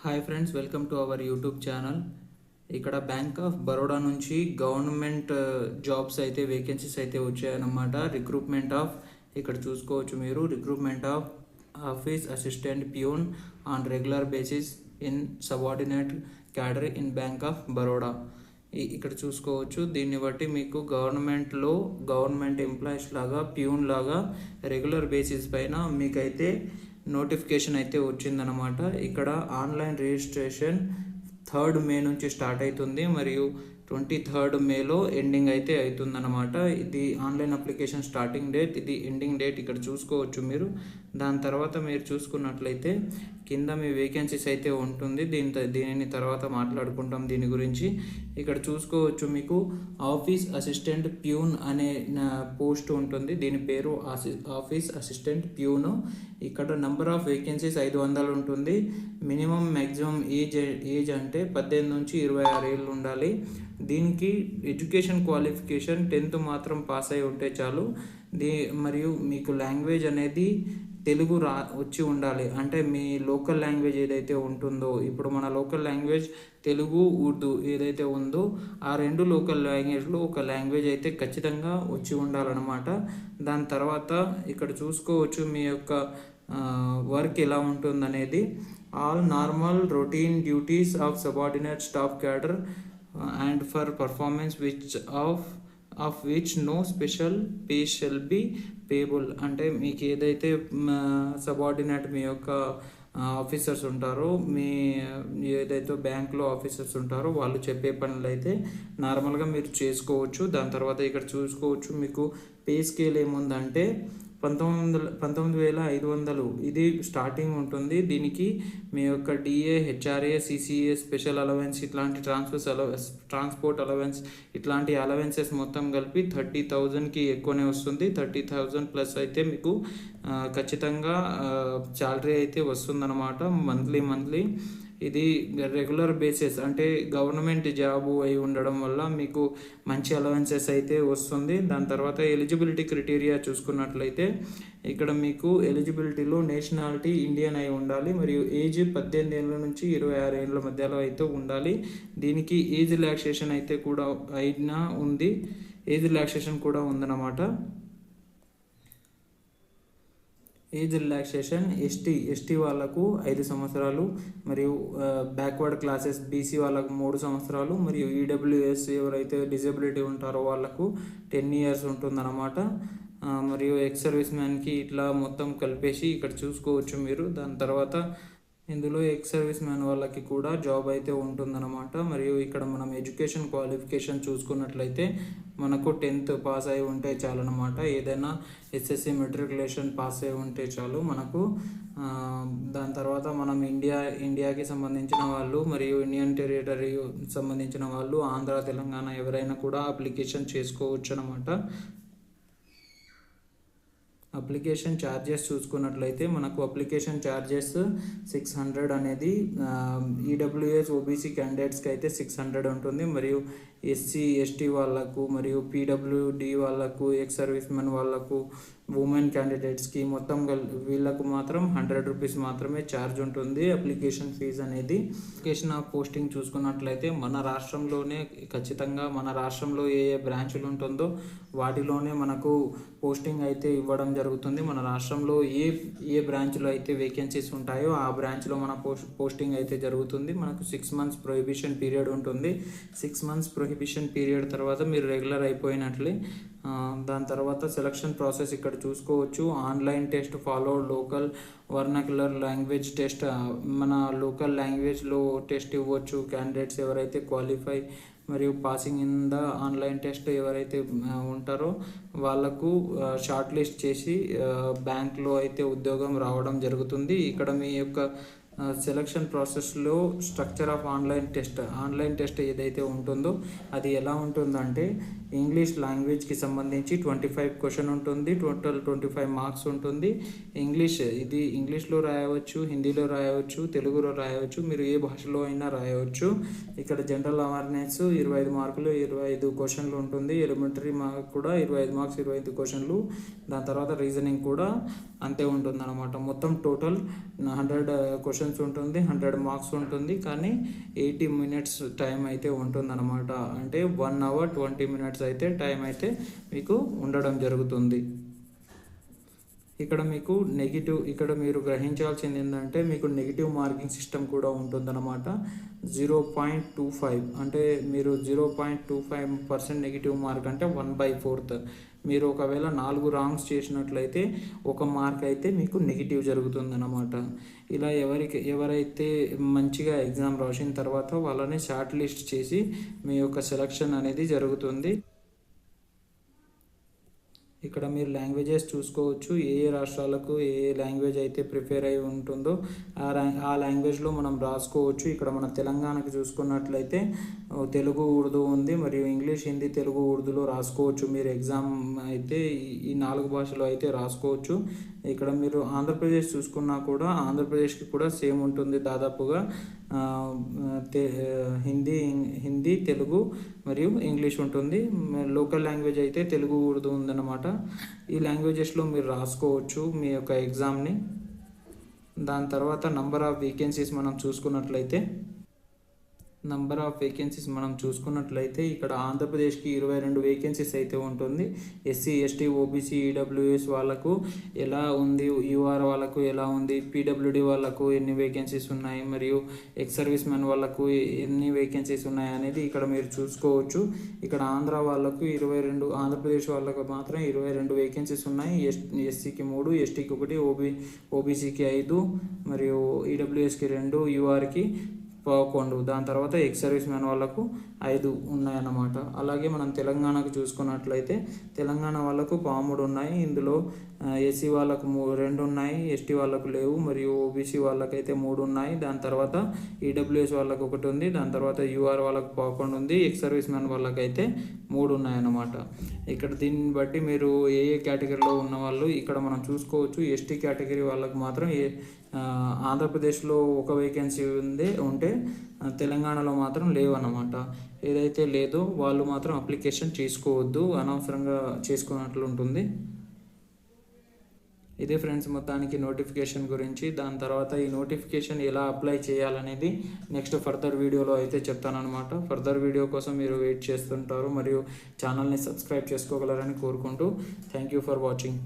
Hi friends welcome to our YouTube channel. ఇక్కడ Bank of Baroda నుంచి government uh, jobs అయితే vacancies అయితే వచ్చాయన్నమాట. రిక్రూట్మెంట్ ఆఫ్ ఇక్కడ చూసుకోవచ్చు మీరు recruitment of office assistant peon on regular basis in subordinate cadre in Bank of Baroda ఇక్కడ చూసుకోవచ్చు. దీన్ని బట్టి మీకు గవర్నమెంట్లో గవర్నమెంట్ ఎంప్లాయీస్ లాగా ప్యూన్ లాగా రెగ్యులర్ బేసిస్ పైన మీకైతే నోటిఫికేషన్ అయితే వచ్చిందనమాట ఇక్కడ ఆన్లైన్ రిజిస్ట్రేషన్ థర్డ్ మే నుంచి స్టార్ట్ అవుతుంది మరియు ట్వంటీ థర్డ్ మేలో ఎండింగ్ అయితే అవుతుందన్నమాట ఇది ఆన్లైన్ అప్లికేషన్ స్టార్టింగ్ డేట్. ఇది ఎండింగ్ డేట్. ఇక్కడ చూసుకోవచ్చు మీరు. దాని తర్వాత మీరు చూసుకున్నట్లయితే కింద మీ వేకెన్సీస్ అయితే ఉంటుంది. దీని దీనిని తర్వాత మాట్లాడుకుంటాం దీని గురించి. ఇక్కడ చూసుకోవచ్చు మీకు ఆఫీస్ అసిస్టెంట్ ప్యూన్ అనే పోస్ట్ ఉంటుంది. దీని పేరు ఆఫీస్ అసిస్టెంట్ ప్యూన్ ఇక్కడ నెంబర్ ఆఫ్ వేకెన్సీస్ ఐదు వందలు ఉంటుంది. మినిమం మ్యాక్సిమం ఏజ్ ఏజ్ అంటే పద్దెనిమిది నుంచి ఇరవై ఆరు ఏళ్ళు ఉండాలి. దీనికి ఎడ్యుకేషన్ క్వాలిఫికేషన్ టెన్త్ మాత్రం పాస్ అయి ఉంటే చాలు. దీ మరియు మీకు లాంగ్వేజ్ అనేది తెలుగు రా వచ్చి ఉండాలి. అంటే మీ లోకల్ లాంగ్వేజ్ ఏదైతే ఉంటుందో ఇప్పుడు మన లోకల్ లాంగ్వేజ్ తెలుగు ఉర్దూ ఏదైతే ఉందో ఆ రెండు లోకల్ లాంగ్వేజ్లో ఒక లాంగ్వేజ్ అయితే ఖచ్చితంగా వచ్చి ఉండాలన్నమాట. దాని తర్వాత ఇక్కడ చూసుకోవచ్చు మీ యొక్క వర్క్ ఎలా ఉంటుందనేది. All normal routine duties of subordinate staff cadre and for performance which of of which no special pay shall be payable అంటే మీకు ఏదైతే సబార్డినేట్ మీ యొక్క ఆఫీసర్స్ ఉంటారో మీ ఏదైతే బ్యాంక్లో ఆఫీసర్స్ ఉంటారో వాళ్ళు చెప్పే పనులు అయితే నార్మల్గా మీరు చేసుకోవచ్చు. దాని తర్వాత ఇక్కడ చూసుకోవచ్చు. మీకు పే స్కేల్ ఏముందంటే పంతొమ్మిది వందల పంతొమ్మిది వేల ఐదు వందలు. ఇది స్టార్టింగ్ ఉంటుంది. దీనికి మీ యొక్క DA HRA CCA special allowance ఇట్లాంటి ట్రాన్స్ఫర్స్ అలవెన్స్ ట్రాన్స్పోర్ట్ అలవెన్స్ ఇట్లాంటి అలవెన్సెస్ మొత్తం కలిపి థర్టీ థౌజండ్కి ఎక్కువనే వస్తుంది. థర్టీ థౌజండ్ ప్లస్ అయితే మీకు ఖచ్చితంగా శాలరీ అయితే వస్తుందన్నమాట. Monthly monthly. ఇది రెగ్యులర్ బేసిస్ అంటే గవర్నమెంట్ జాబు అయి ఉండడం వల్ల మీకు మంచి అలవెన్సెస్ అయితే వస్తుంది. దాని తర్వాత ఎలిజిబిలిటీ క్రిటీరియా చూసుకున్నట్లయితే ఇక్కడ మీకు ఎలిజిబిలిటీలో నేషనాలిటీ ఇండియన్ అయి ఉండాలి. మరియు ఏజ్ పద్దెనిమిది ఏళ్ళ నుంచి ఇరవై ఆరు ఏళ్ళ మధ్యలో అయితే ఉండాలి. దీనికి ఏజ్ రిలాక్సేషన్ అయితే కూడా అయినా ఉంది. ఏజ్ రిలాక్సేషన్ కూడా ఉందన్నమాట. ఏజ్ రిలాక్సేషన్ ఎస్టీ ఎస్టీ వాళ్ళకు ఐదు సంవత్సరాలు మరియు బ్యాక్వర్డ్ క్లాసెస్ బీసీ వాళ్ళకు మూడు సంవత్సరాలు మరియు ఈడబ్ల్యూఎస్ ఎవరైతే డిజబిలిటీ ఉంటారో వాళ్ళకు టెన్ ఇయర్స్ ఉంటుందన్నమాట. మరియు ఎక్స్ సర్వీస్ మ్యాన్కి ఇట్లా మొత్తం కలిపేసి ఇక్కడ చూసుకోవచ్చు మీరు. దాని తర్వాత ఇందులో ఎక్స్ సర్వీస్ మ్యాన్ వాళ్ళకి కూడా జాబ్ అయితే ఉంటుందన్నమాట. మరియు ఇక్కడ మనం ఎడ్యుకేషన్ క్వాలిఫికేషన్ చూసుకున్నట్లయితే మనకు టెన్త్ పాస్ అయి ఉంటే చాలన్నమాట. ఏదైనా ఎస్ఎస్సి మెట్రికులేషన్ పాస్ అయి ఉంటే చాలు మనకు దాని తర్వాత మనం ఇండియా ఇండియాకి సంబంధించిన వాళ్ళు మరియు ఇండియన్ టెరిటరీ సంబంధించిన వాళ్ళు ఆంధ్ర తెలంగాణ ఎవరైనా కూడా అప్లికేషన్ చేసుకోవచ్చు అనమాట అప్లికేషన్ ఛార్జెస్ చూసుకున్నట్లయితే మనకు అప్లికేషన్ ఛార్జెస్ సిక్స్ హండ్రెడ్ అనేది ఈడబ్ల్యూఎస్ ఓబీసీ క్యాండిడేట్స్కి అయితే సిక్స్ హండ్రెడ్ ఉంటుంది. మరియు ఎస్సీ ఎస్టీ వాళ్ళకు మరియు పీడబ్ల్యూడి వాళ్ళకు ఎక్స్ సర్వీస్ మెన్ వాళ్ళకు ఉమెన్ క్యాండిడేట్స్కి మొత్తం వీళ్ళకు మాత్రం హండ్రెడ్ రూపీస్ మాత్రమే ఛార్జ్ ఉంటుంది. అప్లికేషన్ ఫీజు అనేది. అప్లికేషన్ ఆఫ్ పోస్టింగ్ చూసుకున్నట్లయితే మన రాష్ట్రంలోనే ఖచ్చితంగా మన రాష్ట్రంలో ఏ ఏ బ్రాంచులు ఉంటుందో వాటిలోనే మనకు పోస్టింగ్ అయితే ఇవ్వడం జరుగుతుంది. మన రాష్ట్రంలో ఏ ఏ బ్రాంచ్లో అయితే వేకెన్సీస్ ఉంటాయో ఆ బ్రాంచ్లో మన పోస్ట్ పోస్టింగ్ అయితే జరుగుతుంది. మనకు సిక్స్ మంత్స్ ప్రొహిబిషన్ పీరియడ్ ఉంటుంది. సిక్స్ మంత్స్ ప్రొహిబిషన్ పీరియడ్ తర్వాత మీరు రెగ్యులర్ అయిపోయినట్లే దాని తర్వాత సెలక్షన్ ప్రాసెస్ ఇక్కడ చూసుకోవచ్చు. Online test follow local vernacular language test మన లోకల్ లాంగ్వేజ్లో టెస్ట్ ఇవ్వచ్చు. క్యాండిడేట్స్ ఎవరైతే క్వాలిఫై మరియు passing in the online test ఎవరైతే ఉంటారో వాళ్ళకు షార్ట్ లిస్ట్ చేసి బ్యాంక్లో అయితే ఉద్యోగం రావడం జరుగుతుంది. ఇక్కడ మీ యొక్క సెలక్షన్ ప్రాసెస్లో structure of online test online test ఏదైతే ఉంటుందో అది ఎలా ఉంటుందంటే ఇంగ్లీష్ లాంగ్వేజ్కి సంబంధించి ట్వంటీ ఫైవ్ క్వశ్చన్ ఉంటుంది. టోటల్ ట్వంటీ ఫైవ్ మార్క్స్ ఉంటుంది. ఇంగ్లీష్ ఇది ఇంగ్లీష్లో రాయవచ్చు హిందీలో రాయవచ్చు తెలుగులో రాయవచ్చు మీరు ఏ భాషలో అయినా రాయవచ్చు. ఇక్కడ జనరల్ అవేర్నెస్ ఇరవై ఐదు మార్కులు ఇరవై ఐదు క్వశ్చన్లు ఉంటుంది. ఎలిమెంటరీ మార్క్ కూడా ఇరవై ఐదు మార్క్స్ ఇరవై ఐదు క్వశ్చన్లు దాని తర్వాత రీజనింగ్ కూడా అంతే uh, ఉంటుంది అనమాట మొత్తం టోటల్ హండ్రెడ్ క్వశ్చన్స్ ఉంటుంది హండ్రెడ్ మార్క్స్ ఉంటుంది. కానీ ఎయిటీ మినిట్స్ టైం అయితే ఉంటుంది అనమాట అంటే వన్ అవర్ ట్వంటీ మినిట్స్ అయితే టైం అయితే మీకు ఉండడం జరుగుతుంది. ఇక్కడ మీకు నెగిటివ్ ఇక్కడ మీరు గ్రహించాల్సింది ఏంటంటే మీకు నెగిటివ్ మార్కింగ్ సిస్టమ్ కూడా ఉంటుందన్నమాట. జీరో పాయింట్ టూ ఫైవ్ అంటే మీరు zero point two five percent negative mark అంటే వన్ బై ఫోర్త్ మీరు ఒకవేళ నాలుగు రాంగ్స్ చేసినట్లయితే ఒక మార్క్ అయితే మీకు నెగిటివ్ జరుగుతుందన్నమాట. ఇలా ఎవరికి ఎవరైతే మంచిగా ఎగ్జామ్ రాసిన తర్వాత వాళ్ళని షార్ట్ లిస్ట్ చేసి మీ యొక్క సెలక్షన్ అనేది జరుగుతుంది. ఇక్కడ మీరు లాంగ్వేజెస్ చూసుకోవచ్చు ఏ ఏ రాష్ట్రాలకు ఏ ఏ లాంగ్వేజ్ అయితే ప్రిపేర్ అయి ఉంటుందో ఆ ఆ లాంగ్వేజ్లో మనం రాసుకోవచ్చు. ఇక్కడ మన తెలంగాణకు చూసుకున్నట్లయితే తెలుగు ఉర్దూ ఉంది మరియు ఇంగ్లీష్ హిందీ తెలుగు ఉర్దూలో రాసుకోవచ్చు. మీరు ఎగ్జామ్ అయితే ఈ- ఈ నాలుగు భాషలో అయితే రాసుకోవచ్చు. ఇక్కడ మీరు ఆంధ్రప్రదేశ్ చూసుకున్నా కూడా ఆంధ్రప్రదేశ్కి కూడా సేమ్ ఉంటుంది దాదాపుగా. హిందీ హిందీ తెలుగు మరియు ఇంగ్లీష్ ఉంటుంది. లోకల్ లాంగ్వేజ్ అయితే తెలుగు ఉర్దూ ఉందన్నమాట. ఈ లాంగ్వేజెస్లో మీరు రాసుకోవచ్చు మీ యొక్క ఎగ్జామ్ని. దాని తర్వాత నంబర్ ఆఫ్ వేకెన్సీస్ మనం చూసుకున్నట్లయితే నంబర్ ఆఫ్ వేకెన్సీస్ మనం చూసుకున్నట్లయితే ఇక్కడ ఆంధ్రప్రదేశ్కి ఇరవై రెండు వేకెన్సీస్ అయితే ఉంటుంది. ఎస్సీ ఎస్టీ ఓబీసీ ఈడబ్ల్యూఎస్ వాళ్ళకు ఎలా ఉంది? యూఆర్ వాళ్ళకు ఎలా ఉంది? పీడబ్ల్యూడి వాళ్ళకు ఎన్ని వేకెన్సీస్ ఉన్నాయి? మరియు ఎక్స్ సర్వీస్ మెన్ వాళ్ళకు ఎన్ని వేకెన్సీస్ ఉన్నాయి అనేది ఇక్కడ మీరు చూసుకోవచ్చు. ఇక్కడ ఆంధ్ర వాళ్ళకు ఇరవై రెండు ఆంధ్రప్రదేశ్ వాళ్ళకు మాత్రం ఇరవై రెండు వేకెన్సీస్ ఉన్నాయి. ఎస్ ఎస్సీకి మూడు ఎస్టీకి ఒకటి ఓబీ ఓబీసీకి ఐదు మరియు ఈడబ్ల్యూఎస్కి రెండు యూఆర్కి పదకొండు దాని తర్వాత ఎక్స్ సర్వీస్ మ్యాన్ వాళ్ళకు ఐదు ఉన్నాయన్నమాట. అలాగే మనం తెలంగాణకు చూసుకున్నట్లయితే తెలంగాణ వాళ్ళకు పాముడు ఉన్నాయి. ఇందులో ఎస్సీ వాళ్ళకు మూ రెండు ఉన్నాయి ఎస్టీ వాళ్ళకు లేవు మరియు ఓబీసీ వాళ్ళకైతే మూడు ఉన్నాయి. దాని తర్వాత ఈడబ్ల్యూఎస్ వాళ్ళకు ఒకటి ఉంది దాని తర్వాత యూఆర్ వాళ్ళకు పదకొండు ఉంది ఎక్స్ సర్వీస్ మ్యాన్ వాళ్ళకైతే మూడు ఉన్నాయన్నమాట. ఇక్కడ దీన్ని బట్టి మీరు ఏ ఏ కేటగిరీలో ఉన్న వాళ్ళు ఇక్కడ మనం చూసుకోవచ్చు. ఎస్టీ కేటగిరీ వాళ్ళకు మాత్రం ఏ ఆంధ్రప్రదేశ్లో ఒక వేకెన్సీ ఉంది ఉంటే తెలంగాణలో మాత్రం లేవన్నమాట. ఏదైతే లేదో వాళ్ళు మాత్రం అప్లికేషన్ చేసుకోవద్దు అనవసరంగా చేసుకున్నట్లు ఉంటుంది. ఇదే ఫ్రెండ్స్ మొత్తానికి నోటిఫికేషన్ గురించి. దాని తర్వాత ఈ నోటిఫికేషన్ ఎలా అప్లై చేయాలనేది నెక్స్ట్ ఫర్దర్ వీడియోలో అయితే చెప్తానమాట ఫర్దర్ వీడియో కోసం మీరు వెయిట్ చేస్తుంటారు మరియు ఛానల్ని సబ్స్క్రైబ్ చేసుకోగలరని కోరుకుంటూ థ్యాంక్ యూ ఫర్ వాచింగ్.